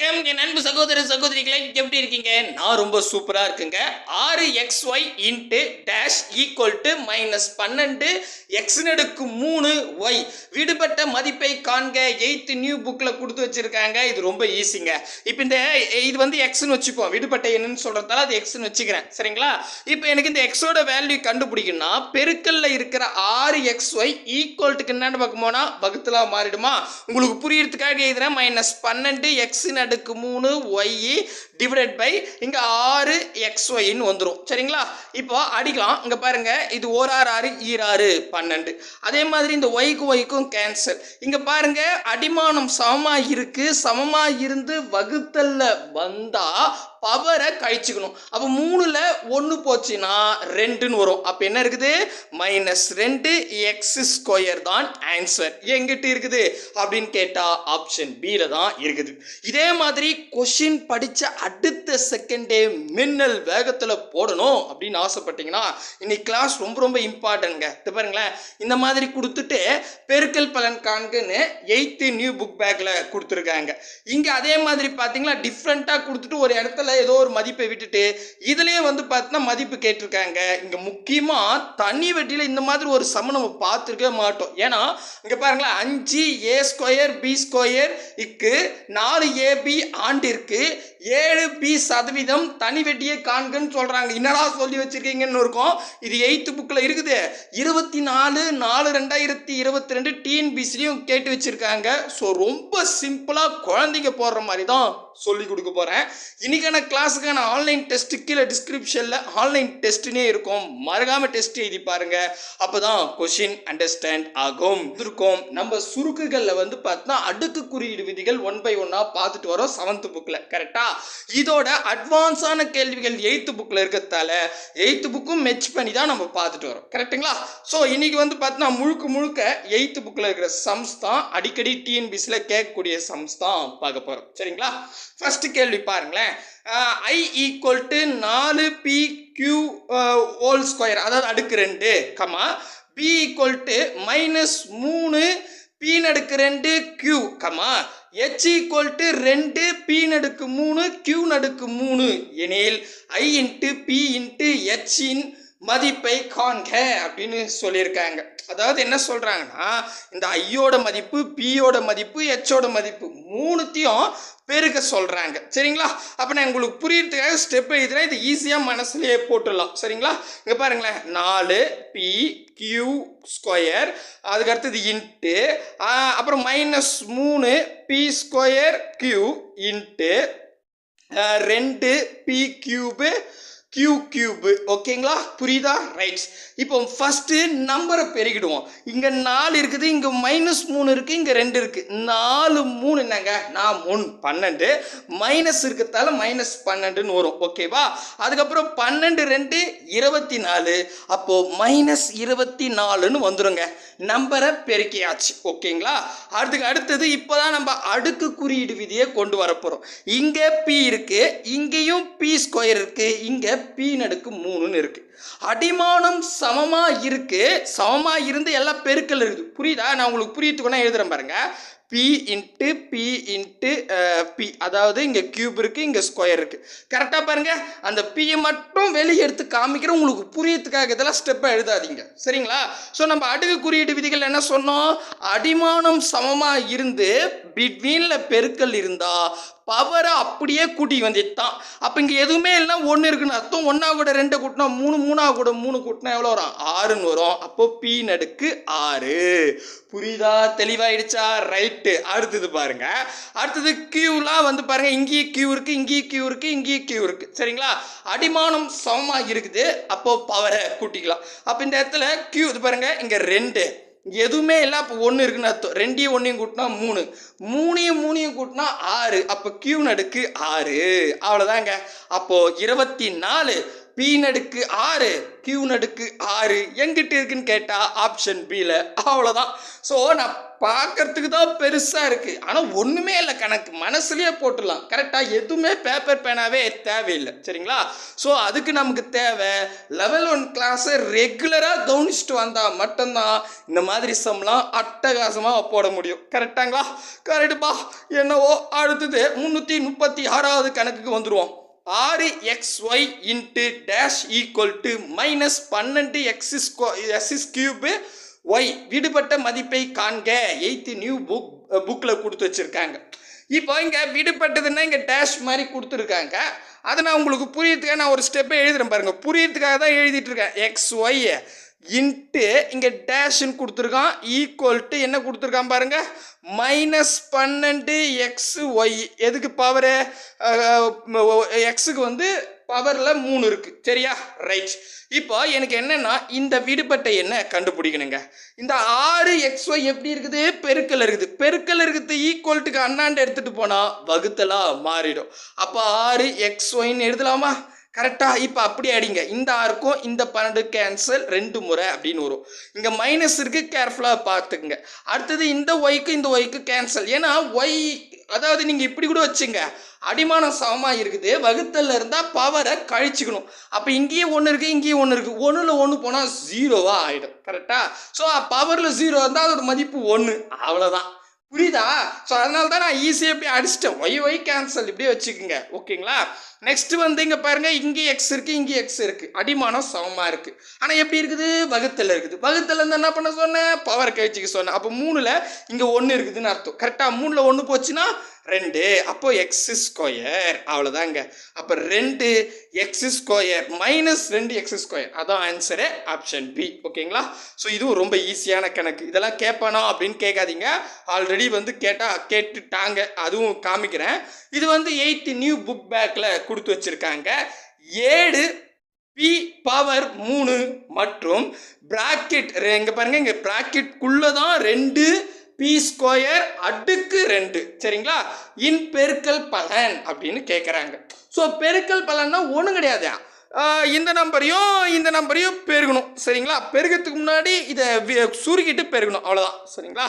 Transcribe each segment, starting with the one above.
வணக்கம். என் அன்பு சகோதர சகோதரிகளை எப்படி இருக்கீங்க? நான் ரொம்ப சூப்பரா இருக்குங்க. ஆறு x y into dash equal to minus பன்னெண்டு எக்ஸ் நடுக்கு மூணு ஒய் விடுபட்ட மதிப்பை காண்க. எயித்து நியூ புக்கில் கொடுத்து வச்சிருக்காங்க. இது ரொம்ப ஈஸிங்க இப்போ இந்த இது வந்து எக்ஸ்னு வச்சுப்போம். விடுபட்ட என்னன்னு சொல்கிறதால அது எக்ஸ்னு வச்சுக்கிறேன். சரிங்களா? இப்போ எனக்கு இந்த எக்ஸோட வேல்யூ கண்டுபிடிக்கணும்னா பெருக்கல்ல இருக்கிற ஆறு எக்ஸ் ஒய் ஈக்குவல்ட்டுக்கு என்னென்னு பார்க்க போனால் வகுத்துல மாறிடுமா? உங்களுக்கு புரியறதுக்காக எழுதுறேன். மைனஸ் பன்னெண்டு எக்ஸின் அடுக்கு மூணு ஒய் டிவைடட் பை இங்கே ஆறு எக்ஸ் ஒய்ன்னு வந்துடும் சரிங்களா? இப்போ அடிக்கலாம். இங்கே பாருங்க. இது ஓர் ஆறு ஆறு ஈராறு பன்னெண்டு. அதே மாதிரி இந்த ஒய்க்கு ஒய்க்கும் கேன்சல் இங்கே பாருங்க. அடிமானம் சமமாக இருக்கு சமமாக இருந்து வகுத்தல்ல வந்தால் பவரை கழிச்சுக்கணும். அப்போ மூணில் ஒன்று போச்சுன்னா ரெண்டுன்னு வரும். அப்போ என்ன இருக்குது? மைனஸ் ரெண்டு எக்ஸ் ஸ்கொயர் தான் ஆன்சர் எங்கிட்ட இருக்குது? அப்படின்னு கேட்டால் ஆப்ஷன் பியில் தான் இருக்குது. இதே மாதிரி கொஷின் படித்த அடுத்த செகண்டே மின்னல் வேகத்தில் போடணும் அப்படின்னு ஆசைப்பட்டீங்கன்னா இன்னைக்கு கிளாஸ் ரொம்ப ரொம்ப இம்பார்ட்டன்ட்ங்க இது பாருங்களேன். இந்த மாதிரி கொடுத்துட்டு பெருக்கல் பலன் காண்குன்னு எயித்து நியூ புக் பேக்கில் கொடுத்துருக்காங்க. இங்கே அதே மாதிரி பார்த்தீங்கன்னா டிஃப்ரெண்ட்டாக கொடுத்துட்டு ஒரு இடத்துல ஏதோ ஒரு மதிப்பை விட்டுட்டு இதுலேயே வந்து பார்த்தீங்கன்னா மதிப்பு கேட்டிருக்காங்க. இங்கே முக்கியமாக தனி வெட்டியில் இந்த மாதிரி ஒரு சம நம்ம பார்த்துருக்கவே மாட்டோம். ஏன்னா இங்கே பாருங்களேன் அஞ்சு ஏ ஸ்கொயர் பி ஸ்கொயர் இக்கு நாலு ஏபி ஆண்டிற்கு ஏழு பி சதவீதம் தனி வெட்டியை காண்கன்னு சொல்கிறாங்க என்னடா சொல்லி வச்சிருக்கீங்கன்னு இருக்கும். இது எயித்து புக்கில் இருக்குது. இருபத்தி நாலு நாலு ரெண்டாயிரத்தி இருபத்தி ரெண்டு டிஎன்பிசிலையும் கேட்டு வச்சிருக்காங்க. ஸோ ரொம்ப சிம்பிளாக குழந்தைங்க போடுற மாதிரி தான் சொல்லி கொடுக்க போகிறேன் இன்னைக்கான கிளாஸுக்கான ஆன்லைன் டெஸ்ட்டு கீழே டிஸ்கிரிப்ஷனில் ஆன்லைன் டெஸ்ட்டுனே இருக்கும். மறக்காமல் டெஸ்ட் எழுதி பாருங்கள் அப்போ தான் கொஷின் அண்டர்ஸ்டாண்ட் ஆகும். இருக்கும். நம்ம சுருக்குகளில் வந்து பார்த்தா அடுக்கு குறியீடு விதிகள் ஒன் பை ஒன்னாக பார்த்துட்டு வரோம் செவன்த் புக்கில் கரெக்டாக இதோட அட்வான்ஸான கேள்விகள் எயித்து புக்கில் இருக்கிறதால எயித்து புக்கும் மெச் பண்ணி தான் நம்ம பார்த்துட்டு வரோம். கரெக்ட்டுங்களா ஸோ இன்றைக்கி வந்து பார்த்தோன்னா முழுக்க முழுக்க எயித்து புக்கில் இருக்கிற சம்ஸ் தான் அடிக்கடி டிஎன்பிசியில் கேட்கக்கூடிய சம்ஸ் தான் பார்க்க போகிறோம் சரிங்களா? ஃபர்ஸ்ட் கேள்வி பாருங்களேன். ஐ ஈக்குவல் டு நாலு பி கியூ ஹோல் ஸ்கொயர் அதாவது அடுக்கு ரெண்டு comma P equal to minus மூணு பி நடுக்கு ரெண்டு Q comma H equal to ரெண்டு பி நடுக்கு மூணு கியூ நடுக்கு மூணு. எனில் ஐ இன்ட்டு பி இன்ட்டு ஹெச்சின் மதிப்பை காண்க அப்படின்னு சொல்லியிருக்காங்க. அதாவது என்ன சொல்கிறாங்கன்னா இந்த ஐயோட மதிப்பு பியோட மதிப்பு ஹெச்சோட மதிப்பு மூணுத்தையும் பெருக்க சொல்கிறாங்க சரிங்களா? அப்போ நான் உங்களுக்கு புரியறதுக்காக ஸ்டெப் எழுதுறேன் இது ஈஸியாக மனசுலேயே போட்டுடலாம். சரிங்களா? இங்கே பாருங்களேன். நாலு பி கியூ ஸ்கொயர் அதுக்கு அடுத்தது இன்ட்டு அப்புறம் மைனஸ் மூணு பி ஸ்கொயர் கியூ இன்ட்டு ரெண்டு பி கியூபு கியூ கியூபு ஓகேங்களா புரியுதா? ரைட்ஸ் இப்போ ஃபஸ்ட்டு நம்பரை பெருகிடுவோம். இங்கே நாலு இருக்குது இங்கே மைனஸ் மூணு இருக்குது இங்கே ரெண்டு இருக்குது நாலு மூணு என்னங்க? நான் மூணு பன்னெண்டு. மைனஸ் இருக்கிறதால மைனஸ் பன்னெண்டுன்னு வரும். ஓகேவா அதுக்கப்புறம் பன்னெண்டு ரெண்டு இருபத்தி நாலு அப்போது மைனஸ் இருபத்தி நாலுன்னு வந்துருங்க. நம்பரை பெருக்கியாச்சு. ஓகேங்களா அதுக்கு அடுத்தது இப்போ தான் நம்ம அடுக்கு குறியீடு விதியை கொண்டு வர போகிறோம் இங்கே பி இருக்குது இங்கேயும் பி ஸ்கொயர் இருக்குது இங்கே பி நடுக்கு மூணுன்னு இருக்குது அடிமானம் சமமாக இருக்கு. சமமாக இருந்து எல்லாம் பெருக்கல் இருக்குது. புரியுதா? நான் உங்களுக்கு புரியத்துக்கு எழுதுறேன் பாருங்க. P into P into P அதாவது இங்கே கியூப் இருக்குது இங்கே ஸ்கொயர் இருக்குது கரெக்டாக பாருங்கள் அந்த பியை மட்டும் வெளியே எடுத்து காமிக்கிற உங்களுக்கு புரியத்துக்காக இதெல்லாம் ஸ்டெப்பாக எழுதாதீங்க. சரிங்களா? ஸோ நம்ம அடுக்கு குறியீடு விதிகள் என்ன சொன்னோம்? அடிமானம் சமமாக இருந்து பிட்வீனில் பெருக்கல் இருந்தால் பவரை அப்படியே கூட்டி வந்துட்டான். அப்போ இங்கே எதுவுமே இல்லை ஒன்று இருக்குன்னு அர்த்தம். ஒன்றா கூட ரெண்டை கூட்டினா மூணு மூணா கூட மூணு கூட்டினா எவ்வளோ வரும்? ஆறுன்னு வரும். அப்போ பி நடுக்கு ஆறு. புரியுதா? தெளிவாயிடுச்சா? ரைட்டு அடுத்தது பாருங்க. அடுத்தது கியூலாம் வந்து பாருங்க. இங்கேயே கியூ இருக்கு இங்கேயே கியூ இருக்கு இங்கேயே கியூ இருக்கு. சரிங்களா? அடிமானம் சமமாக இருக்குது. அப்போ பவரை கூட்டிக்கலாம். அப்போ இந்த இடத்துல கியூ இது பாருங்க. இங்கே ரெண்டு. எதுவுமே இல்லை அப்போ ஒன்று இருக்குன்னு அர்த்தம். ரெண்டையும் ஒன்றையும் கூட்டினா மூணு. மூணையும் மூணையும் கூட்டினா ஆறு. அப்போ கியூ நடுக்கு ஆறு. அவ்வளோதாங்க அப்போது இருபத்தி நாலு பி நடுக்கு ஆறு கியூ நடுக்கு ஆறு. எங்கிட்ட இருக்குன்னு கேட்டால் ஆப்ஷன் பியில் அவ்வளோதான் ஸோ நான் பார்க்கறதுக்கு தான் பெருசாக இருக்குது ஆனால் ஒன்றுமே இல்லை கணக்கு. மனசுலேயே போட்டுடலாம். கரெக்டாக எதுவுமே பேப்பர் பேனாவே தேவையில்லை. சரிங்களா? ஸோ அதுக்கு நமக்கு தேவை லெவல் ஒன் கிளாஸை ரெகுலராக கவனிச்சுட்டு வந்தால் மட்டும்தான் இந்த மாதிரி சம்லாம் அட்டகாசமாக போட முடியும். கரெக்டாங்களா கரெக்டுப்பா என்னவோ அடுத்தது முந்நூற்றி முப்பத்தி ஆறாவது கணக்குக்கு வந்துடுவோம் ஆறு X Y into dash equal to minus பன்னெண்டு எக்ஸ் ஸ்கோ எக்ஸிஸ் கியூபு ஒய் விடுபட்ட மதிப்பை காண்க. எயித்து நியூ புக் புக்கில் கொடுத்து வச்சுருக்காங்க. இப்போ இங்கே விடுபட்டதுன்னா இங்கே டேஷ் மாதிரி கொடுத்துருக்காங்க. அதை நான் உங்களுக்கு புரியறதுக்காக நான் ஒரு ஸ்டெப்பை எழுதுகிறேன் பாருங்கள் புரியறதுக்காக தான் எழுதிட்டு இருக்கேன். எக்ஸ் ஒய் இன்ட்டு இங்கே டேஷ்னு கொடுத்துருக்கான். ஈக்குவல் டு என்ன கொடுத்துருக்கான் பாருங்க. மைனஸ் பன்னெண்டு எக்ஸ் ஒய் எதுக்கு பவரு எக்ஸுக்கு வந்து பவரில் மூணு இருக்குது சரியா? ரைட் இப்போ எனக்கு என்னன்னா இந்த விடுபட்டை என்ன கண்டுபிடிக்கணுங்க. இந்த ஆறு எக்ஸ் ஒய் எப்படி இருக்குது? பெருக்கல் இருக்குது. பெருக்கல் இருக்குது ஈக்குவல்ட்டுக்கு அண்ணாண்டு எடுத்துகிட்டு போனால் வகுத்தலாக மாறிடும். அப்போ ஆறு எக்ஸ் ஒய்ன்னு எழுதலாமா? கரெக்டாக இப்போ அப்படி அடிங்க இந்த ஆறுக்கும் இந்த பன்னெண்டு கேன்சல் ரெண்டு முறை அப்படின்னு வரும். இங்கே மைனஸ் இருக்குது கேர்ஃபுல்லாக பார்த்துக்குங்க. அடுத்தது இந்த ஒய்க்கு இந்த ஒய்க்கு கேன்சல் ஏன்னா ஒய் அதாவது நீங்கள் இப்படி கூட வச்சுங்க. அடிமானம் சமமாக இருக்குது. வகுத்தல்ல இருந்தால் பவரை கழிச்சுக்கணும். அப்போ இங்கேயும் ஒன்று இருக்குது இங்கேயும் ஒன்று இருக்குது ஒன்றில் ஒன்று போனால் ஜீரோவாக ஆகிடும் கரெக்டாக ஸோ பவரில் ஜீரோ இருந்தால் அதோட மதிப்பு ஒன்று அவ்வளோதான் புரியுதா? ஸோ அதனால தான் நான் ஈஸியாக இப்படி அடிச்சிட்டேன். ஒய் ஒய் கேன்சல் இப்படியே வச்சுக்கோங்க. ஓகேங்களா நெக்ஸ்ட் வந்து இங்கே பாருங்க இங்கே எக்ஸ் இருக்குது இங்கே எக்ஸ் இருக்குது அடிமானம் சமமாக இருக்குது ஆனால் எப்படி இருக்குது? வகுத்தில் இருக்குது. வகுத்தில் இருந்து என்ன பண்ண சொன்னேன்? பவர் கழிச்சிக்க சொன்னேன். அப்போ மூணில் இங்கே ஒன்று இருக்குதுன்னு அர்த்தம். கரெக்டாக மூணில் ஒன்று போச்சுன்னா ரெண்டு அப்போ எக்ஸ் ஸ்கொயர் அவ்வளோதாங்க அப்போ ரெண்டு எக்ஸ் ஸ்கொயர் மைனஸ் ரெண்டு எக்ஸ் ஸ்கொயர் அதான் ஆன்சரு ஆப்ஷன் பி ஓகேங்களா ஸோ இதுவும் ரொம்ப ஈஸியான கணக்கு. இதெல்லாம் கேட்பானோ அப்படின்னு கேட்காதீங்க. ஆல்ரெடி வந்து கேட்டால் கேட்டுட்டாங்க. அதுவும் காமிக்கிறேன். இது வந்து எயித்து நியூ புக் பேக்கில் கொடுத்து வச்சுருக்காங்க. ஏழு பி பவர் மூணு மற்றும் பிராக்கெட் இங்கே பாருங்கள் இங்கே பிராக்கெட்குள்ளே தான் ரெண்டு பி ஸ்கொயர் அடுக்கு ரெண்டு. சரிங்களா? இன் பெருக்கல் பலன் அப்படின்னு கேட்குறாங்க ஸோ பெருக்கல் பலன்னா ஒன்றும் கிடையாது. இந்த நம்பரையும் இந்த நம்பரையும் பெருகணும். சரிங்களா? பெருகிறதுக்கு முன்னாடி இதை சுருக்கிட்டு பெருகணும். அவ்வளோதான் சரிங்களா?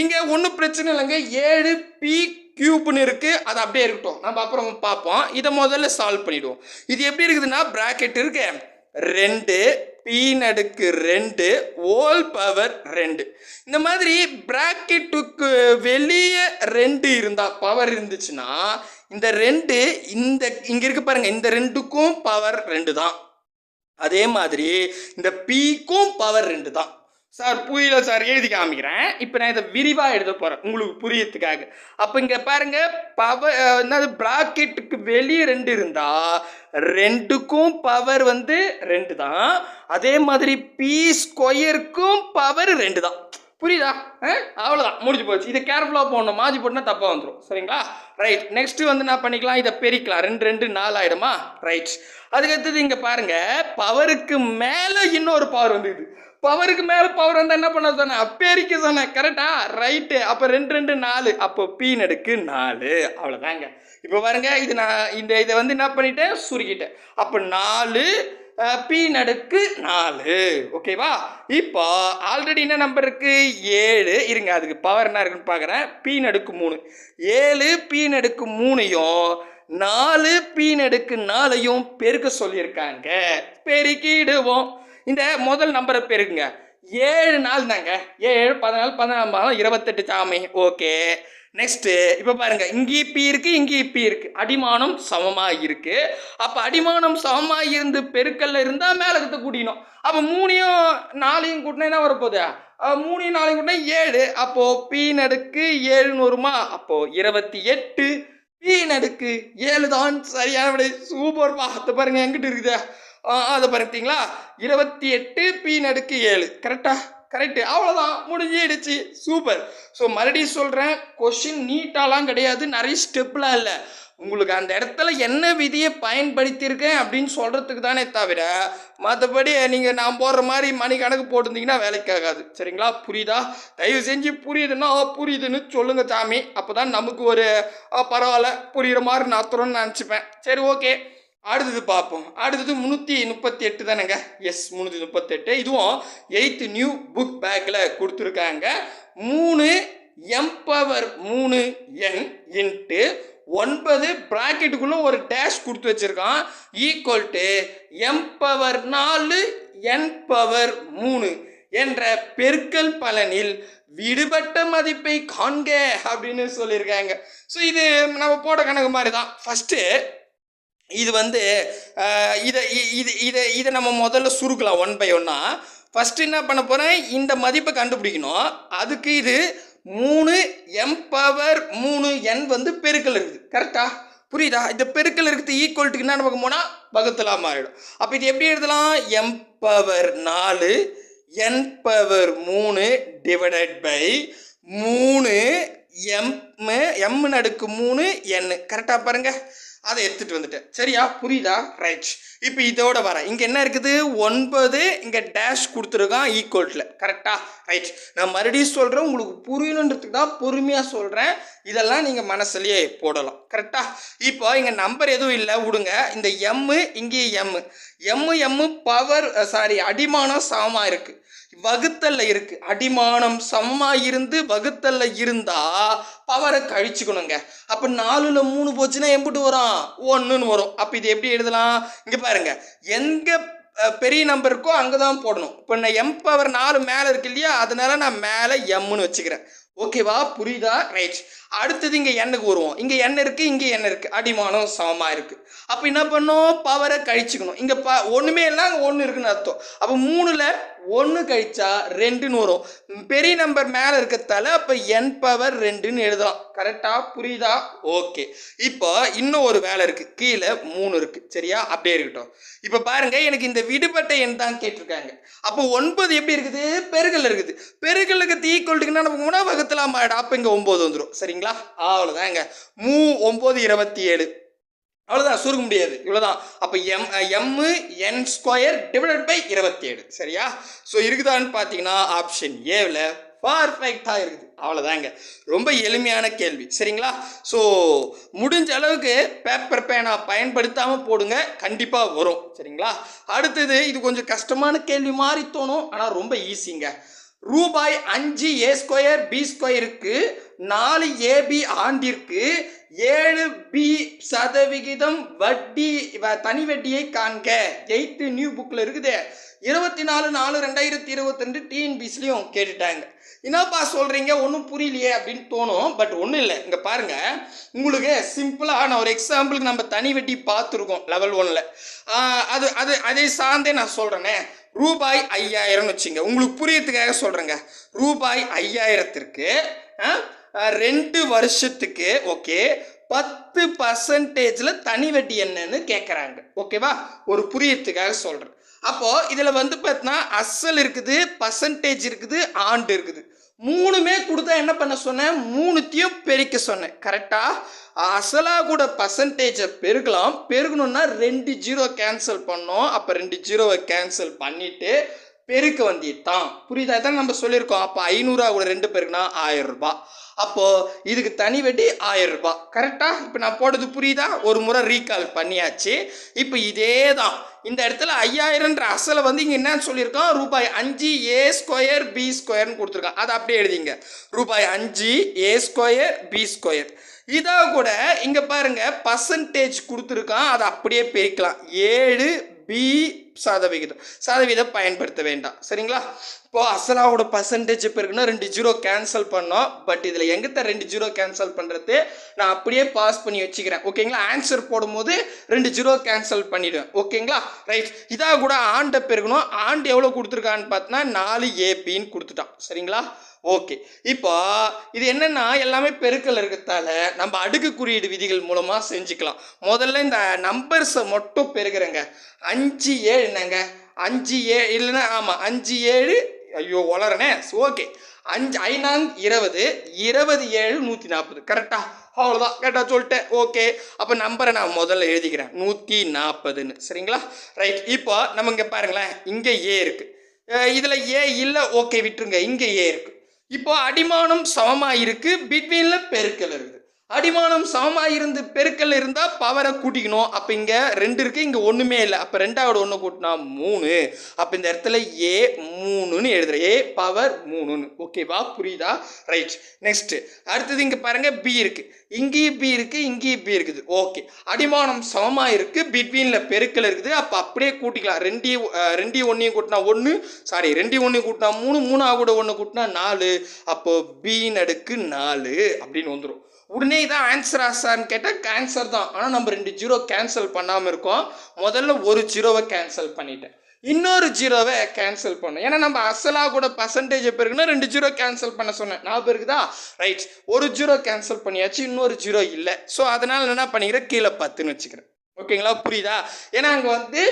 இங்கே ஒன்றும் பிரச்சனை இல்லைங்க. ஏழு பி கியூப்னு இருக்குது அது அப்படியே இருக்கட்டும். நம்ம அப்புறம் பார்ப்போம். இதை முதல்ல சால்வ் பண்ணிவிடுவோம் இது எப்படி இருக்குதுன்னா ப்ராக்கெட் இருக்குது ரெண்டு பி நடுக்கு ரெண்டு ஓல் பவர் ரெண்டு. இந்த மாதிரி ப்ராக்கெட்டுக்கு வெளியே ரெண்டு இருந்தால் பவர் இருந்துச்சுன்னா இந்த ரெண்டு இந்த இங்கே இருக்கு பாருங்கள் இந்த ரெண்டுக்கும் பவர் ரெண்டு தான் அதே மாதிரி இந்த பிக்கும் பவர் ரெண்டு தான் சார் புரியல சார் எழுதி காமிக்கிறேன். இப்போ நான் இதை விரிவாக எழுத போகிறேன் உங்களுக்கு புரியறதுக்காக. அப்போ இங்கே பாருங்க பவர் என்னது ப்ராக்கெட்டுக்கு வெளியே ரெண்டு இருந்தால் ரெண்டுக்கும் பவர் வந்து ரெண்டு தான். அதே மாதிரி பி ஸ்கொயருக்கும் பவர் ரெண்டு தான். புரியுதா? ஆ? அவ்வளோதான் முடிஞ்சு போச்சு. இதை கேர்ஃபுல்லாக போடணும். மாஜி போட்டுனா தப்பாக வந்துடும் சரிங்களா? ரைட் நெக்ஸ்ட்டு வந்து என்ன பண்ணிக்கலாம். இதை பெருக்கலாம். ரெண்டு ரெண்டு நாலு ஆயிடுமா? ரைட் அதுக்கடுத்தது இங்கே பாருங்கள் பவருக்கு மேலே இன்னொரு பவர் வந்துக்குது பவருக்கு மேலே பவர் வந்தால் என்ன பண்ண சொன்னேன்? அப்பேரிக்க சொன்னேன். கரெக்டா ரைட்டு அப்போ ரெண்டு ரெண்டு நாலு. அப்போ பி நடுக்கு நாலு. அவ்வளோதாங்க இப்போ பாருங்க இது நான் இந்த இதை வந்து என்ன பண்ணிட்டேன்? சுருக்கிட்டேன். அப்போ நாலு பி நடுக்கு நாலு. ஓகேவா இப்போ ஆல்ரெடி என்ன நம்பர் இருக்கு? ஏழு. இருங்க அதுக்கு பவர் என்ன இருக்குன்னு பார்க்குறேன் பி நடுக்கு மூணு. ஏழு பி நடுக்கு மூணையும் நாலு பீனடுக்கு நாளையும் நாலையும் பெருக்க சொல்லியிருக்காங்க. பெருக்கிடுவோம். இந்த முதல் நம்பரை பெருக்குங்க ஏழு நாள் தாங்க. ஏழு பதினாலு பதினாலு இருபத்தெட்டு சாமி. ஓகே நெக்ஸ்ட்டு இப்போ பாருங்க. இங்கே இப்பி இருக்குது இங்கேயும் இப்பி இருக்குது அடிமானம் சமமாக இருக்குது அப்போ அடிமானம் சமமாக இருந்து பெருக்கல்ல இருந்தால் மேலே கிட்ட கூட்டிக்கணும் அப்போ மூணையும் நாலையும் கூட்டினா என்ன வரப்போகுது? மூணையும் நாலையும் கூட்டினா ஏழு. அப்போது பி நடுக்கு ஏழுன்னு வருமா அப்போது இருபத்தி எட்டு. பி நடுக்கு ஏழு தான் சரியான விடை. சூப்பர் பார்த்து பாருங்க எங்கிட்ட இருக்குது. அதை பார்த்தீங்களா இருபத்தி எட்டு பி நடுக்கு ஏழு. கரெக்டா கரெக்டு அவ்வளோதான் முடிஞ்சிடுச்சு. சூப்பர் ஸோ மறுபடியும் சொல்கிறேன் கொஷின் நீட்டாலாம் கிடையாது. நிறைய ஸ்டெப்லாம் இல்லை. உங்களுக்கு அந்த இடத்துல என்ன விதியை பயன்படுத்தியிருக்கேன் அப்படின்னு சொல்கிறதுக்கு தானே தவிர மற்றபடி நீங்கள் நான் போடுற மாதிரி மணி கணக்கு போட்டிருந்தீங்கன்னா வேலைக்காகாது சரிங்களா? புரியுதா? தயவு செஞ்சு புரியுதுன்னா புரியுதுன்னு சொல்லுங்கள் சாமி. அப்போ தான் நமக்கு ஒரு பரவாயில்ல. புரிகிற மாதிரி நான் நினச்சிப்பேன். சரி ஓகே அடுத்தது பார்ப்போம். அடுத்தது முந்நூற்றி முப்பத்தி எட்டு தானேங்க? எஸ் முந்நூற்றி முப்பத்தெட்டு இதுவும் எயித்து நியூ புக் பேக்கில் கொடுத்துருக்காங்க. மூணு எம்பவர் மூணு என் இன்ட்டு ஒன்பது ப்ராக்கெட்டுக்குள்ளே ஒரு டேஷ் கொடுத்து வச்சுருக்கான். ஈக்குவல் டு எம் பவர் நாலு என் பவர் மூணு என்ற பெருக்கல் பலனில் விடுபட்ட மதிப்பை காண்க அப்படின்னு சொல்லியிருக்காங்க. ஸோ இது நம்ம போட கணக்கு மாதிரி தான் ஃபஸ்ட்டு இது வந்து இதை இது இதை இதை நம்ம முதல்ல சுருக்கலாம் ஒன் பை ஒன்னா ஃபஸ்ட்டு என்ன பண்ண போகிறேன் இந்த மதிப்பை கண்டுபிடிக்கணும். அதுக்கு இது மூணு எம் பவர் மூணு என் வந்து பெருக்கல் இருக்குது. கரெக்டா புரியுதா? இந்த பெருக்கல் இருக்குது ஈக்குவல்ட்டுக்கு என்ன நமக்கு போனால் வகுத்தலாம் மாறிடும். அப்போ இது எப்படி எழுதலாம்? எம் பவர் நாலு என் பவர் மூணு டிவைடட் பை மூணு எம் எம் நடுக்கு மூணு என் கரெக்டாக பாருங்கள் அதை எடுத்துகிட்டு வந்துட்டேன். சரியா? புரியுதா? ரைட் இப்போ இதோட வரேன். இங்கே என்ன இருக்குது? ஒன்பது இங்கே டேஷ் கொடுத்துருக்கான் ஈக்குவல்ட்டில் கரெக்டாக ரைட் நான் மறுபடியும் சொல்கிறேன் உங்களுக்கு புரியணுன்றதுக்கு தான் பொறுமையாக சொல்கிறேன் இதெல்லாம் நீங்கள் மனசுலேயே போடலாம். கரெக்டாக இப்போ இங்கே நம்பர் எதுவும் இல்லை. விடுங்க. இந்த எம்மு இங்கே M M M power sorry அடிமானம் சமமாக இருக்குது வகுத்தல்ல இருக்கு. அடிமானம் சமமா இருந்து வகுத்தல்ல இருந்தா பவரை கழிச்சுக்கணுங்க. அப்ப நாலுல மூணு போச்சுன்னா எம்பிட்டு வரும்? ஒன்றுன்னு வரும். அப்ப இது எப்படி எழுதலாம்? இங்க பாருங்க. எங்க பெரிய நம்பர் இருக்கோ அங்கே தான் போடணும். இப்போ நான் எம் பவர் நாலு மேலே இருக்கு இல்லையா? அதனால நான் மேலே எம்னு வச்சுக்கிறேன். ஓகேவா புரியுதா? ரைட் அடுத்தது இங்கே எண்ணுக்கு வருவோம். இங்கே எண்ணெய் இருக்குது இங்கே எண்ணெய் இருக்குது அடிமானம் சமமாக இருக்குது அப்போ என்ன பண்ணோம் பவரை கழிச்சுக்கணும். இங்கே ப ஒன்றுமே இல்லை அங்கே ஒன்று இருக்குன்னு அர்த்தம். அப்போ மூணில் ஒன்று கழிச்சா ரெண்டுன்னு வரும். பெரிய நம்பர் மேலே இருக்கிறதால அப்போ என் பவர் ரெண்டுன்னு எழுதலாம். கரெக்டாக புரியுதா? ஓகே இப்போ இன்னும் ஒரு வேலை இருக்குது கீழே மூணு இருக்குது சரியா? அப்படியே இருக்கட்டும். இப்போ பாருங்க எனக்கு இந்த விடுபட்ட எண் தான் கேட்டிருக்காங்க. அப்போ ஒன்பது எப்படி இருக்குது? பெருகல் இருக்குது. பெருகலுக்கு ஈக்குவல்ட்டுக்குன்னா நம்ம உணவகத்தில் மாடா அப்போ இங்கே ஒம்பது வந்துடும் சரிங்களா? அவ்வளோதாங்க மூ ஒம்பது இருபத்தி ஏழு. அவ்வளோதான் சுருக்க முடியாது. இவ்வளோதான் அப்போ M M N square divided by இருபத்தி ஏழு சரியா? ஸோ இருக்குதான்னு பார்த்தீங்கன்னா ஆப்ஷன் ஏவில் பர்ஃபெக்டாக இருக்குது. அவ்வளோதாங்க ரொம்ப எளிமையான கேள்வி. சரிங்களா? ஸோ முடிஞ்ச அளவுக்கு பேப்பர் பேனா பயன்படுத்தாமல் போடுங்க. கண்டிப்பாக வரும். சரிங்களா? அடுத்தது இது கொஞ்சம் கஷ்டமான கேள்வி மாதிரி தோணும். ஆனால் ரொம்ப ஈஸிங்க ரூபாய் அஞ்சு ஏ ஸ்கொயர் பி ஸ்கொயருக்கு நாலு ஏபி ஆண்டிற்கு ஏழு பி சதவிகிதம் வட்டி வ- தனி வட்டியை காண்க. எயித்து நியூ புக்கில் இருக்குது. இருபத்தி நாலு நாலு ரெண்டாயிரத்தி இருபத்தெண்டு டிஎன்பிசிலையும் கேட்டுட்டாங்க. என்னப்பா சொல்கிறீங்க ஒன்றும் புரியலையே அப்படின்னு தோணும். பட் ஒன்றும் இல்லை. இங்கே பாருங்க. உங்களுக்கு சிம்பிளாக நான் ஒரு எக்ஸாம்பிளுக்கு நம்ம தனி வட்டி பார்த்துருக்கோம் லெவல் ஒன்ல. அது அது அதை சார்ந்தே நான் சொல்கிறேனே ரூபாய் ஐயாயிரம்னு வச்சுங்க. உங்களுக்கு புரியறதுக்காக சொல்கிறேங்க ரூபாய் ஐயாயிரத்திற்கு ஆ, ரெண்டு வருஷத்துக்கு ஓகே பத்து பர்சன்டேஜில் தனி வட்டி என்னன்னு கேட்குறாங்க ஓகேவா? ஒரு புரியத்துக்காக சொல்கிறேன் அப்போது இதில் வந்து பார்த்தீங்கன்னா அசல் இருக்குது பர்சன்டேஜ் இருக்குது ஆண்டு இருக்குது. மூணுமே கொடுத்தா என்ன பண்ண சொன்னேன்? மூணுத்தையும் பெருக்க சொன்னேன். கரெக்டாக அசலாக கூட பர்சன்டேஜை பெருக்கலாம். பெருகணும்னா ரெண்டு ஜீரோ கேன்சல் பண்ணோம். அப்போ ரெண்டு ஜீரோவை கேன்சல் பண்ணிவிட்டு பெருக்கு வந்தியத்தான் புரியுதா? இதான் நம்ம சொல்லியிருக்கோம். அப்போ ஐநூறுரூவா கூட ரெண்டு பேருக்குன்னா ஆயிரம் ரூபாய் அப்போது இதுக்கு தனி வட்டி ஆயிரம் ரூபாய் கரெக்டாக இப்போ நான் போடுறது புரியுதா? ஒரு முறை ரீகால் பண்ணியாச்சு. இப்போ இதே தான் இந்த இடத்துல ஐயாயிரம்ன்ற அசலை வந்து இங்கே என்னன்னு சொல்லியிருக்கோம் ரூபாய் அஞ்சு ஏ ஸ்கொயர் பி ஸ்கொயர்னு கொடுத்துருக்கான். அதை அப்படியே எழுதிங்க. ரூபாய் அஞ்சு ஏ ஸ்கொயர் பி ஸ்கொயர் இதாக கூட இங்கே பாருங்க பர்சன்டேஜ் கொடுத்துருக்கான். அதை அப்படியே பிரிக்கலாம். ஏழு பி சதவிகிதம். சதவீதம் பயன்படுத்த வேண்டாம். சரிங்களா? இப்போ அசலாவோட பர்சன்டேஜ் இப்போ இருக்குன்னா ரெண்டு ஜீரோ கேன்சல் பண்ணோம். பட் இதில் எங்கத்த ரெண்டு ஜீரோ கேன்சல் பண்ணுறது நான் அப்படியே பாஸ் பண்ணி வச்சுக்கிறேன். ஓகேங்களா ஆன்சர் போடும்போது ரெண்டு ஜீரோ கேன்சல் பண்ணிவிடுவேன் ஓகேங்களா ரைட் இதாக கூட ஆண்டை பெருகணும். ஆண்டு எவ்வளோ கொடுத்துருக்கான்னு பார்த்தோன்னா நாலு ஏபின்னு கொடுத்துட்டான். சரிங்களா? ஓகே இப்போ இது என்னென்னா எல்லாமே பெருக்கல் இருக்கிறதால நம்ம அடுக்கு குறியீடு விதிகள் மூலமாக செஞ்சுக்கலாம். முதல்ல இந்த நம்பர்ஸை மட்டும் பெருகிறேங்க. அஞ்சு ஏ என்னங்க அஞ்சு ஏ இல்லைன்னா ஆமாம் அஞ்சு ஏழு ஐயோ வளரனே ஓகே அஞ்சு ஐநாங் இருபது இருபது ஏழு நூற்றி நாற்பது. கரெக்டா அவ்வளோதான் கரெக்டாக சொல்லிட்டேன். ஓகே அப்போ நம்பரை நான் முதல்ல எழுதிக்கிறேன். நூற்றி நாற்பதுன்னு. சரிங்களா? ரைட் இப்போ நம்ம இங்கே பாருங்களேன். இங்கே ஏ இருக்குது இதில் ஏ இல்லை ஓகே விட்டுருங்க. இங்கே ஏ இருக்குது இப்போ அடிமானம் சமமாக இருக்குது பிட்வீனில் பெருக்கல் இருக்குது அடிமானம் சமமாக இருந்து பெருக்கல் இருந்தால் பவரை கூட்டிக்கணும். அப்போ இங்கே ரெண்டு இருக்குது இங்கே ஒன்றுமே இல்லை. அப்போ ரெண்டாவோட ஒன்று கூட்டினா மூணு. அப்போ இந்த இடத்துல ஏ மூணுன்னு எழுதுகிறேன் ஏ பவர் மூணுன்னு. ஓகேவா புரியுதா? ரைட் நெக்ஸ்ட் அடுத்தது இங்கே பாருங்க பி இருக்கு. இங்கேயும் பி இருக்கு இங்கேயும் பி இருக்குது. ஓகே அடிமானம் சமமாக இருக்கு பிட்வீனில் பெருக்கல் இருக்குது. அப்போ அப்படியே கூட்டிக்கலாம். ரெண்டையும் ரெண்டையும் ஒன்றையும் கூட்டினா ஒன்று சாரி ரெண்டையும் ஒன்றையும் கூட்டினா மூணு. மூணாக கூட ஒன்று கூட்டினா நாலு. அப்போ பி நடுக்கு நாலு அப்படின்னு வந்துடும் உடனே இதான் ஆன்சர் ஆசான்னு கேட்டால் கேன்சர் தான். ஆனால் நம்ம ரெண்டு ஜீரோ கேன்சல் பண்ணாமல் இருக்கோம். முதல்ல ஒரு ஜீரோவை கேன்சல் பண்ணிட்டேன். இன்னொரு ஜீரோவை கேன்சல் பண்ணோம் ஏன்னா நம்ம அசலாக கூட பர்சன்டேஜ் பெருக்குன்னா ரெண்டு ஜீரோ கேன்சல் பண்ண சொன்னேன். நான் இருக்குதா? ரைட் ஒரு ஜீரோ கேன்சல் பண்ணியாச்சு இன்னொரு ஜீரோ இல்லை. ஸோ அதனால் என்ன பண்ணிக்கிறேன்? கீழே பத்துன்னு வச்சுக்கிறேன். ஓகேங்களா புரியுதா? ஏன்னா அங்கே வந்து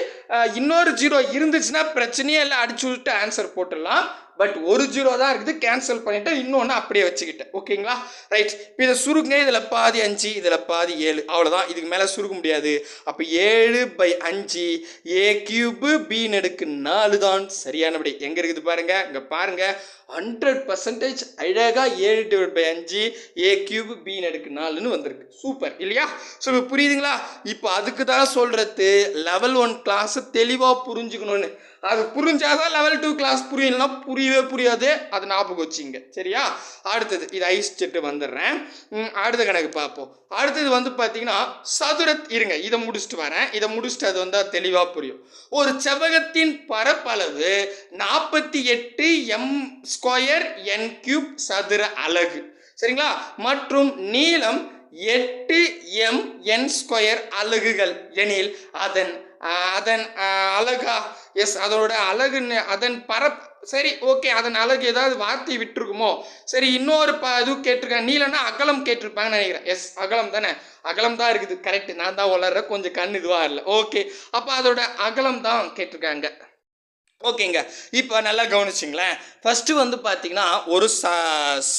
இன்னொரு ஜீரோ இருந்துச்சுன்னா பிரச்சனையே இல்லை. அடிச்சு விட்டு ஆன்சர் போட்டுடலாம். பட் ஒரு ஜீரோ தான் இருக்குது கேன்சல் பண்ணிவிட்டு இன்னொன்று அப்படியே வச்சுக்கிட்டேன். ஓகேங்களா ரைட் இப்போ இதை சுருங்க இதில் பாதி அஞ்சு இதில் பாதி ஏழு. அவ்வளோதான் இதுக்கு மேலே சுருக்க முடியாது. அப்போ ஏழு பை அஞ்சு ஏ கியூபு பி நடுக்கு நாலு தான். சரியானபடி. எங்கே இருக்குது பாருங்கள் இங்கே பாருங்க. ஹண்ட்ரட் பர்சன்டேஜ் அழகாக ஏழு டிவைட் பை அஞ்சு ஏ கியூப் பி நடுக்கு நாலுன்னு வந்திருக்கு. சூப்பர் இல்லையா? ஸோ இப்போ புரியுதுங்களா? இப்போ அதுக்கு தான் சொல்கிறது லெவல் ஒன் கிளாஸை தெளிவாக புரிஞ்சுக்கணும்னு. அது புரிஞ்சாதான் லெவல் டூ கிளாஸ் புரியலனா புரியவே புரியாது. அது ஞாபகம் வச்சுங்க. சரியா? அடுத்தது இது ஐஸ்ட்டு வந்துடுறேன். அடுத்த கணக்கு பார்ப்போம். அடுத்தது வந்து பார்த்தீங்கன்னா சதுரத் இருங்க இதை முடிச்சுட்டு வரேன். இதை முடிச்சுட்டு அது வந்தால் தெளிவாக புரியும். ஒரு செவ்வகத்தின் பரப்பளவு நாற்பத்தி எட்டு எம் ஸ்கொயர் என் கியூப் சதுர அலகு. சரிங்களா? மற்றும் நீளம் எட்டு எம் என் ஸ்கொயர் அலகுகள். எனில் அதன் அதன் அழகா அலகா எஸ் அதோட அழகுன்னு அதன் பரப் சரி ஓகே அதன் அழகு ஏதாவது வார்த்தை விட்டுருக்குமோ? சரி இன்னொரு ப இதுவும் கேட்டிருக்கேன் நீலன்னா அகலம் கேட்டிருப்பாங்கன்னு நினைக்கிறேன். எஸ் அகலம் தானே? அகலம் தான் இருக்குது கரெக்ட் நான் தான் வளர்ற கொஞ்சம் கண் இதுவாக இல்லை. ஓகே அப்போ அதோட அகலம் தான் கேட்டிருக்காங்க. ஓகேங்க. இப்போ நல்லா கவனிச்சிங்களேன். ஃபஸ்ட்டு வந்து பார்த்தீங்கன்னா ஒரு ச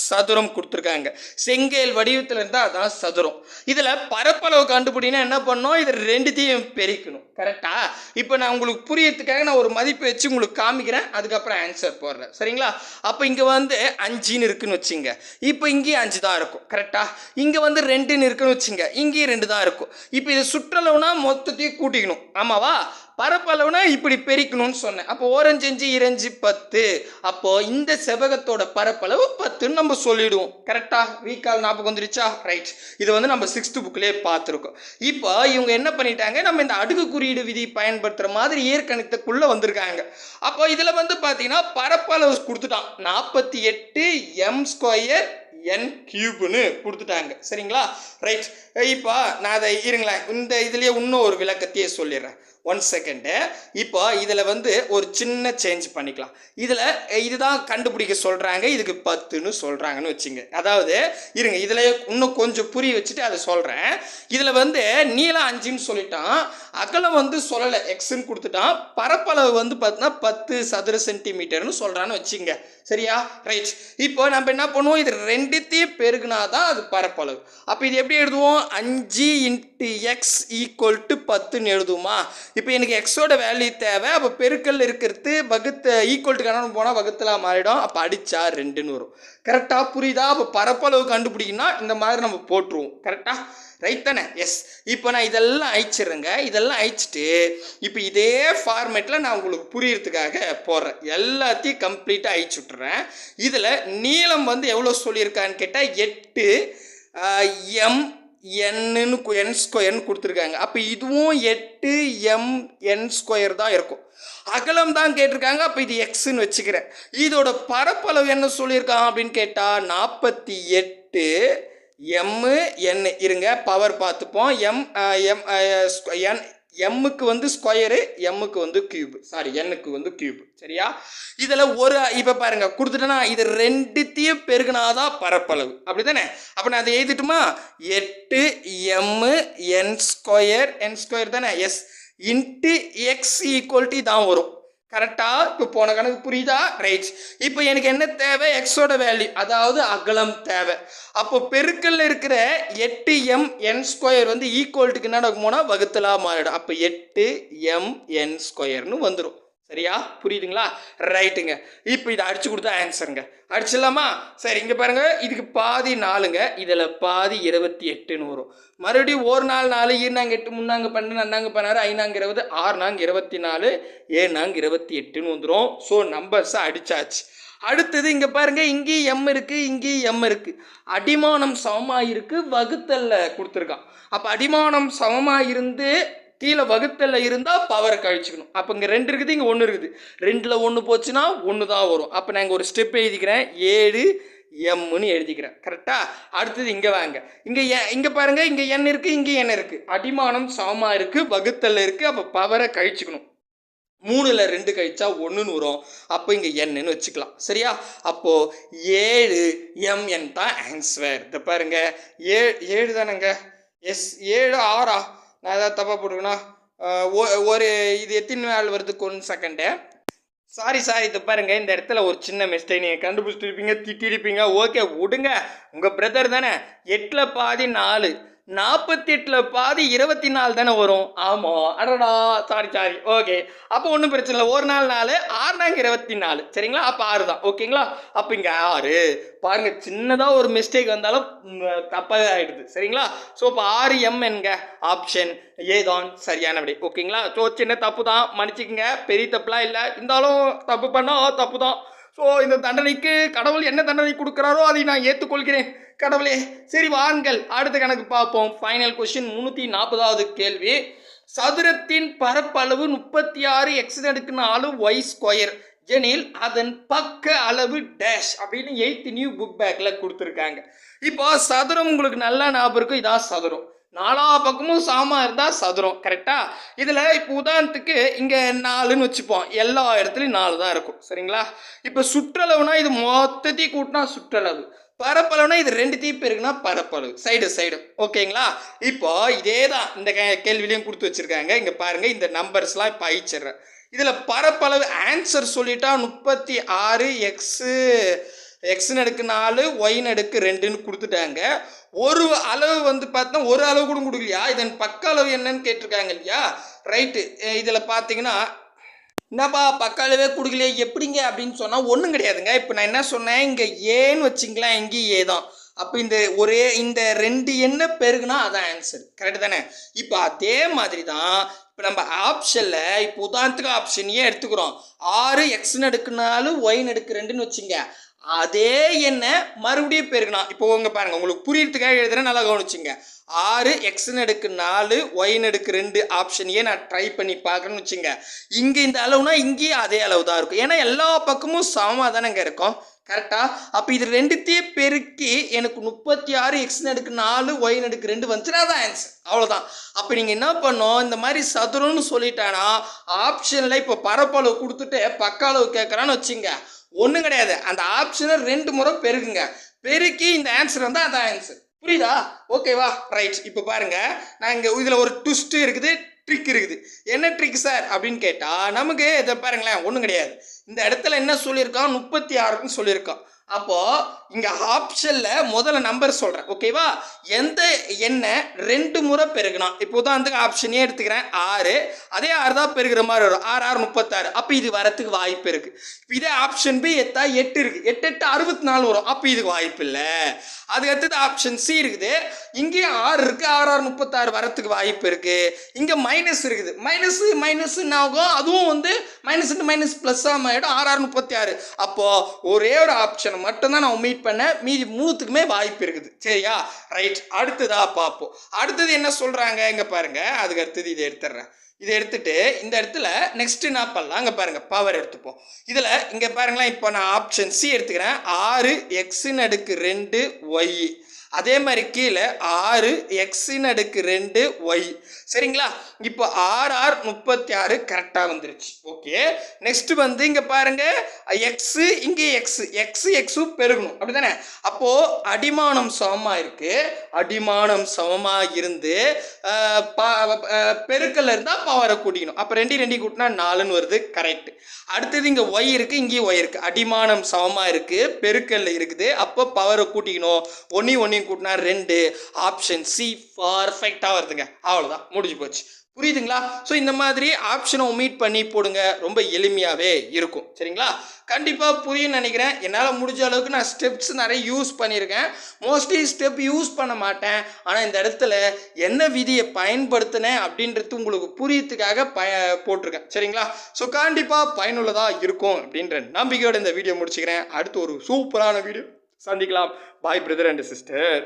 சதுரம் கொடுத்துருக்காங்க. செங்கேல் வடிவத்தில் இருந்தால் அதான் சதுரம். இதில் பரப்பளவு கண்டுபிடினா என்ன பண்ணோம் இது ரெண்டுத்தையும் பெருக்கணும். கரெக்டாக இப்போ நான் உங்களுக்கு புரியறதுக்காக நான் ஒரு மதிப்பு வச்சு உங்களுக்கு காமிக்கிறேன். அதுக்கப்புறம் ஆன்சர் போடுறேன். சரிங்களா? அப்போ இங்கே வந்து அஞ்சுன்னு இருக்குன்னு வச்சுங்க. இப்போ இங்கேயும் அஞ்சு தான் இருக்கும். கரெக்டாக இங்கே வந்து ரெண்டுன்னு இருக்குன்னு வச்சுங்க. இங்கேயும் ரெண்டு தான் இருக்கும். இப்போ இது சுற்றளவுனா மொத்தத்தையும் கூட்டிக்கணும். ஆமாவா? பரப்பளவுனா இப்படி பெருக்கணும்னு சொன்னேன். அப்போ ஓரஞ்சு அஞ்சு இரஞ்சு பத்து. அப்போ இந்த செவகத்தோட பரப்பளவு பத்துன்னு நம்ம சொல்லிடுவோம். கரெக்டா வீக்கால் ஞாபகம் வந்துருச்சா? ரைட் இது வந்து நம்ம சிக்ஸ்த் புக்லேயே பார்த்துருக்கோம். இப்போ இவங்க என்ன பண்ணிட்டாங்க? நம்ம இந்த அடுக்கு குறியீடு விதி பயன்படுத்துகிற மாதிரி இயற்கணித்தக்குள்ளே வந்திருக்காங்க. அப்போ இதில் வந்து பார்த்தீங்கன்னா பரப்பளவு கொடுத்துட்டான். நாற்பத்தி எட்டு எம் ஸ்கொயர் என் கியூப்னு கொடுத்துட்டாங்க. சரிங்களா? ரைட் இப்போ நான் அதை இருங்களேன். இந்த இதுலேயே இன்னும் ஒரு விளக்கத்தையே சொல்லிடுறேன். ஒன் செகண்டு இப்போ இதில் வந்து ஒரு சின்ன சேஞ்ச் பண்ணிக்கலாம். இதில் இதுதான் கண்டுபிடிக்க சொல்கிறாங்க இதுக்கு பத்துன்னு சொல்கிறாங்கன்னு வச்சுங்க. அதாவது இருங்க இதில் இன்னும் கொஞ்சம் புரிய வச்சுட்டு அதை சொல்கிறேன் இதில் வந்து நீளம் அஞ்சுன்னு சொல்லிட்டான். அகலம் வந்து சொல்லலை எக்ஸ்ன்னு கொடுத்துட்டான். பரப்பளவு வந்து பார்த்தீங்கன்னா பத்து சதுர சென்டிமீட்டர்னு சொல்கிறான்னு வச்சுங்க. சரியா? ரைட் இப்போ நம்ம என்ன பண்ணுவோம்? இது ரெண்டுத்தையும் பெருகுனா தான் அது பரப்பளவு. அப்போ இது எப்படி எழுதுவோம்? அஞ்சு இன்ட்டு எக்ஸ் ஈக்குவல் டு பத்துன்னு எழுதுவோமா? இப்போ எனக்கு எக்ஸோட வேல்யூ தேவை. அப்போ பெருக்கல் இருக்கிறது வகுத்து ஈக்குவல் டு கணக்கு போனால் வகுத்தலாக மாறிடும். அப்போ அடித்தா ரெண்டுன்னு வரும். கரெக்டாக புரியுதா? அப்போ பரப்பளவு கண்டுபிடிக்கணும்னா இந்த மாதிரி நம்ம போட்டுருவோம். கரெக்டாக ரைட் தானே? எஸ் இப்போ நான் இதெல்லாம் அழிச்சிடுறேங்க. இதெல்லாம் அழிச்சிட்டு இப்போ இதே ஃபார்மேட்டில் நான் உங்களுக்கு புரியறதுக்காக போடுறேன். எல்லாத்தையும் கம்ப்ளீட்டாக அழிச்சு விட்டுறேன். இதில் நீளம் வந்து எவ்வளோ சொல்லியிருக்கான்னு கேட்டால் எட்டு எம் என்னன்னு என் ஸ்கொயர்னு கொடுத்துருக்காங்க. அப்போ இதுவும் எட்டு எம் என் ஸ்கொயர் தான் இருக்கும். அகலம் தான் கேட்டிருக்காங்க. அப்போ இது எக்ஸ்ன்னு வச்சுக்கிறேன். இதோட பரப்பளவு என்ன சொல்லியிருக்கான் அப்படின்னு கேட்டால் நாற்பத்தி எட்டு எம்மு என் இருங்க பவர் பார்த்துப்போம். எம் எம் என் எம்முக்கு வந்து ஸ்கொயரு எம்முக்கு வந்து கியூப் சாரி எண்ணுக்கு வந்து கியூப் சரியா? இதில் ஒரு இப்போ பாருங்க கொடுத்துட்டேன்னா இது ரெண்டுத்தையும் பெருகுனாதான் பரப்பளவு. அப்படி தானே அப்போ நான் அதை எழுதிட்டுமா? எட்டு M N square N square தானே? எஸ் இன்ட்டு எக்ஸ் ஈக்குவல்ட்டி தான் வரும். கரெக்டா இப்போ போன கணக்கு புரியுதா? ரைட் இப்போ எனக்கு என்ன தேவை? எக்ஸோட வேல்யூ அதாவது அகலம் தேவை. அப்போ பெருக்கல்ல இருக்கிற எட்டு எம் என் ஸ்கொயர் வந்து ஈக்குவல்ட்டுக்கு என்ன போனால் வகுத்தலாக மாறிடும். அப்போ எட்டு எம் என் ஸ்கொயர்னு வந்துடும் சரியா? புரியுதுங்களா? ரைட்டுங்க. இப்போ இதை அடிச்சு கொடுத்தா ஆன்சருங்க அடிச்சிடலாமா? சரி இங்கே பாருங்க. இதுக்கு பாதி நாலுங்க இதில் பாதி இருபத்தி எட்டுன்னு வரும் மறுபடியும் ஒரு நாள் நாலு ஈர்னாங்க எட்டு முன்னாங்க பன்னெண்டு அண்ணாங்க பதினாறு ஐநாங்க இருபது ஆறு நாங்க இருபத்தி நாலு ஏழாங்க இருபத்தி எட்டுன்னு வந்துடும் ஸோ நம்பர்ஸை அடித்தாச்சு அடுத்தது இங்கே பாருங்க. இங்கேயும் எம் இருக்குது இங்கேயும் எம் இருக்குது அடிமானம் சமமாக இருக்கு வகுத்தல்ல கொடுத்துருக்கான். அப்போ அடிமானம் சமமாக இருந்து கீழே வகுத்தல்ல இருந்தால் பவரை கழிச்சுக்கணும் அப்போ இங்கே ரெண்டு இருக்குது இங்கே ஒன்று இருக்குது. ரெண்டில் ஒன்று போச்சுன்னா ஒன்று தான் வரும். அப்போ நான் இங்கே ஒரு ஸ்டெப் எழுதிக்கிறேன். ஏழு எம்னு எழுதிக்கிறேன். கரெக்டாக அடுத்தது இங்கே வாங்க. இங்கே இங்கே பாருங்க இங்கே என் இருக்குது இங்கே எண் இருக்குது அடிமானம் சமமாக இருக்குது வகுத்தல்ல இருக்குது அப்போ பவரை கழிச்சுக்கணும். மூணுல ரெண்டு கழிச்சா ஒன்றுன்னு வரும். அப்போ இங்கே என்னன்னு வச்சுக்கலாம். சரியா? அப்போ ஏழு எம்என் தான் ஆன்சர் இதை பாருங்க. ஏ ஏழு தானேங்க? எஸ் ஏழு ஆறா? நான் ஏதாவது தப்பாக போட்டுக்கணா ஒரு இது எத்தனை நாள் வருதுக்கு ஒன்று செகண்டு சாரி சாரி இது பாருங்க. இந்த இடத்துல ஒரு சின்ன மிஸ்டேக் நீங்கள் கண்டுபிடிச்சிருப்பீங்க திட்டிருப்பீங்க. ஓகே விடுங்க. உங்கள் பிரதர் தானே. எட்டில் பாதி நாலு. நாற்பத்தி எட்டில் பாதி இருபத்தி நாலு தானே வரும். ஆமாம் அடடா. சாரி சாரி ஓகே அப்போ ஒன்றும் பிரச்சனை இல்லை. ஒரு நாள் நாலு ஆறு நாங்க இருபத்தி நாலு சரிங்களா? அப்போ ஆறு தான். ஓகேங்களா அப்போ இங்கே ஆறு. பாருங்கள் சின்னதாக ஒரு மிஸ்டேக் வந்தாலும் தப்பாக ஆகிடுது சரிங்களா? ஸோ இப்போ ஆறு எம் என்க? ஆப்ஷன் ஏதான் சரியான விடை ஓகேங்களா ஸோ சின்ன தப்பு தான். மன்னிச்சுக்கோங்க. பெரிய தப்புலாம் இல்லை. இருந்தாலும் தப்பு பண்ணால் தப்பு தான். ஸோ இந்த தண்டனைக்கு கடவுள் என்ன தண்டனை கொடுக்குறாரோ அதை நான் ஏற்றுக்கொள்கிறேன் கடவுளே சரி வாருங்கள். அடுத்த கணக்கு பார்ப்போம். ஃபைனல் கொஸ்டின் முந்நூற்றி நாற்பதாவது கேள்வி. சதுரத்தின் பரப்பளவு முப்பத்தி ஆறு எக்ஸடுக்கு நாலு ஒய் ஸ்கொயர் எனில் அதன் பக்க அளவு டேஷ் அப்படின்னு எயித் நியூ புக் பேக்கில் கொடுத்துருக்காங்க. இப்போ சதுரம் உங்களுக்கு நல்லா ஞாபகம் இருக்கும். இதான் சதுரம். நாலா பக்கமும் சாமா இருந்தால் சதுரம் கரெக்டாக இதில் இப்போ உதாரணத்துக்கு இங்கே நாலுன்னு வச்சுப்போம். எல்லா இடத்துலையும் நாலு தான் இருக்கும். சரிங்களா? இப்போ சுற்றளவுனா இது மொத்தத்தையும் கூட்டினா சுற்றளவு. பரப்பளவுனா இது ரெண்டு தீப்பு இருக்குன்னா பரப்பளவு. Side side. ஓகேங்களா? இப்போ இதே தான் இந்த கே- கேள்விலையும் கொடுத்து வச்சிருக்காங்க. இங்கே பாருங்கள் இந்த நம்பர்ஸ்லாம் இப்போ அழிச்சிடுறேன். இதில் பரப்பளவு ஆன்சர் சொல்லிட்டா முப்பத்தி ஆறு எக்ஸு எக்ஸ் நடுக்கு நாலு ஒய் நடுக்கு ரெண்டுன்னு கொடுத்துட்டாங்க. ஒரு அளவு வந்து பார்த்தா ஒரு அளவு கூட கொடுக்கலையா? இதன் பக்க அளவு என்னன்னு கேட்டிருக்காங்க இல்லையா? ரைட்டு இதில் பார்த்தீங்கன்னா என்னப்பா பக்க அளவே கொடுக்கலையே எப்படிங்க அப்படின்னு சொன்னால் ஒன்றும் கிடையாதுங்க. இப்போ நான் என்ன சொன்னேன்? இங்கே ஏன்னு வச்சிங்களேன் இங்கேயும் ஏ தான். அப்போ இந்த ஒரே இந்த ரெண்டு என்ன பெருகுனா அதான் ஆன்சர் கரெக்டு தானே? இப்போ அதே மாதிரி தான் இப்போ நம்ம ஆப்ஷனில் இப்போ உதாரணத்துக்கு ஆப்ஷனையே எடுத்துக்கிறோம். ஆறு எக்ஸ் நடுக்குனாலும் ஒய் நடுக்கு ரெண்டுன்னு வச்சுங்க. அதே எண்ணை மறுபடியும் பெருக்கணும். இப்போ உங்க பாருங்க உங்களுக்கு புரியறதுக்காக எழுதுறேன் நல்லா கவனிச்சுங்க. ஆறு எக்ஸ் நடுக்கு நாலு ஒய் நடுக்கு ரெண்டு ஆப்ஷனையே நான் ட்ரை பண்ணி பார்க்குறேன்னு வச்சுங்க. இங்கே இந்த அளவுனா இங்கேயும் அதே அளவு தான் இருக்கும். ஏன்னா எல்லா பக்கமும் சமமாக தானேங்க இருக்கும். கரெக்டாக அப்போ இது ரெண்டுத்தையும் பெருக்கி எனக்கு முப்பத்தி ஆறு எக்ஸ் நடுக்கு நாலு ஒய் நடுக்கு ரெண்டு வந்துச்சுன்னா தான் ஆன்சர் அவ்வளோதான் அப்போ நீங்கள் என்ன பண்ணோம் இந்த மாதிரி சதுரம்னு சொல்லிட்டானா ஆப்ஷனில் இப்போ பரப்பளவு கொடுத்துட்டு பக்க அளவு கேட்குறான்னு வச்சுங்க. ஒன்றும் கிடையாது. அந்த ஆப்ஷனை ரெண்டு முறை பெருக்குங்க. பெருக்கி இந்த ஆன்சர் வந்தால் அதான் ஆன்சர் புரியுதா? ஓகேவா ரைட் இப்போ பாருங்க. நான் இங்கே இதில் ஒரு ட்விஸ்ட் இருக்குது ட்ரிக் இருக்குது. என்ன ட்ரிக் சார் அப்படின்னு கேட்டால் நமக்கு இதை பாருங்களேன் ஒன்றும் கிடையாது. இந்த இடத்துல என்ன சொல்லியிருக்கான்? முப்பத்தி ஆறுன்னு சொல்லியிருக்கான். அப்போது இங்கே ஆப்ஷனில் முதல்ல நம்பர் சொல்கிறேன் ஓகேவா எந்த எண்ணை ரெண்டு முறை பெருகணும் இப்போ உதாரணத்துக்கு ஆப்ஷனே எடுத்துக்கிறேன் ஆறு. அதே ஆறு தான் பெருகிற மாதிரி வரும். ஆறு ஆறு முப்பத்தாறு. அப்போ இது வரத்துக்கு வாய்ப்பு இருக்குது இதே ஆப்ஷன் பி எத்தா எட்டு இருக்குது எட்டு எட்டு அறுபத்தி நாலு வரும். அப்போ இதுக்கு வாய்ப்பு இல்லை. அதுக்கு அடுத்தது ஆப்ஷன் சி இருக்குது. இங்கேயும் ஆறு இருக்குது ஆறு ஆறு முப்பத்தாறு வரத்துக்கு வாய்ப்பு இருக்குது இங்கே மைனஸ் இருக்குது. மைனஸ் மைனஸ் என்ன ஆகும்? அதுவும் வந்து மைனஸ் மைனஸ் ப்ளஸ் ஆகிடும் ஆறு ஆறு முப்பத்தி ஆறு அப்போது ஒரே ஒரு ஆப்ஷனை மட்டும்தான் நான் மீட் பண்ண மீதி மூணுத்துக்குமே வாய்ப்பு இருக்குது. சரியா? ரைட் அடுத்ததா பார்ப்போம். அடுத்தது என்ன சொல்கிறாங்க இங்கே பாருங்க. அதுக்கு அடுத்தது இதை எடுத்துடுறேன். இதை எடுத்துட்டு இந்த இடத்துல நெக்ஸ்ட் நான் பண்ணலாம்? அங்கே பாருங்கள் பவர் எடுத்துப்போம். இதில் இங்கே பாருங்களேன். இப்போ நான் ஆப்ஷன் சி எடுத்துக்கிறேன். ஆறு எக்ஸின் அடுக்கு ரெண்டு ஒய் அதே மாதிரி கீழே ஆறு எக்ஸின் அடுக்கு ரெண்டு ஒய் சரிங்களா? இப்போ ஆர்ஆர் முப்பத்தி ஆறு கரெக்டாக வந்துருச்சு. ஓகே நெக்ஸ்ட் வந்து இங்கே பாருங்க. எக்ஸு இங்கே எக்ஸு எக்ஸு எக்ஸு பெருகணும். அப்படி தானே அப்போது அடிமானம் சமமாக இருக்கு. அடிமானம் சமமாக இருந்து அஹ், பெருக்கல்ல இருந்தால் பவரை கூட்டிக்கணும். அப்போ ரெண்டு ரெண்டையும் கூட்டினா நாலுன்னு வருது. கரெக்ட் அடுத்தது இங்கே ஒய் இருக்குது இங்கேயும் ஒய் இருக்குது அடிமானம் சமமாக இருக்குது பெருக்கல்ல இருக்குது. அப்போ பவரை கூட்டிக்கணும். ஒன்றையும் ஒன்றையும் கூட்டினா ரெண்டு. ஆப்ஷன் சி பர்ஃபெக்டாக வருதுங்க. அவ்வளோதான் முடிஞ்சு போச்சு. புரியுதுங்களா? ஸோ இந்த மாதிரி ஆப்ஷனை ஒமீட் பண்ணி போடுங்க. ரொம்ப எளிமையாகவே இருக்கும். சரிங்களா? கண்டிப்பாக புரியும்னு நினைக்கிறேன். என்னால் முடிஞ்ச அளவுக்கு நான் ஸ்டெப்ஸ் நிறைய யூஸ் பண்ணியிருக்கேன். மோஸ்ட்லி ஸ்டெப் யூஸ் பண்ண மாட்டேன். ஆனால் இந்த இடத்துல என்ன விதியை பயன்படுத்தினேன் அப்படின்றது உங்களுக்கு புரியத்துக்காக பய போட்டிருக்கேன். சரிங்களா? ஸோ கண்டிப்பாக பயனுள்ளதாக இருக்கும் அப்படின்ற நம்பிக்கையோட இந்த வீடியோ முடிச்சுக்கிறேன். அடுத்து ஒரு சூப்பரான வீடியோ சந்திக்கலாம். பாய் பிரதர் அண்ட் சிஸ்டர்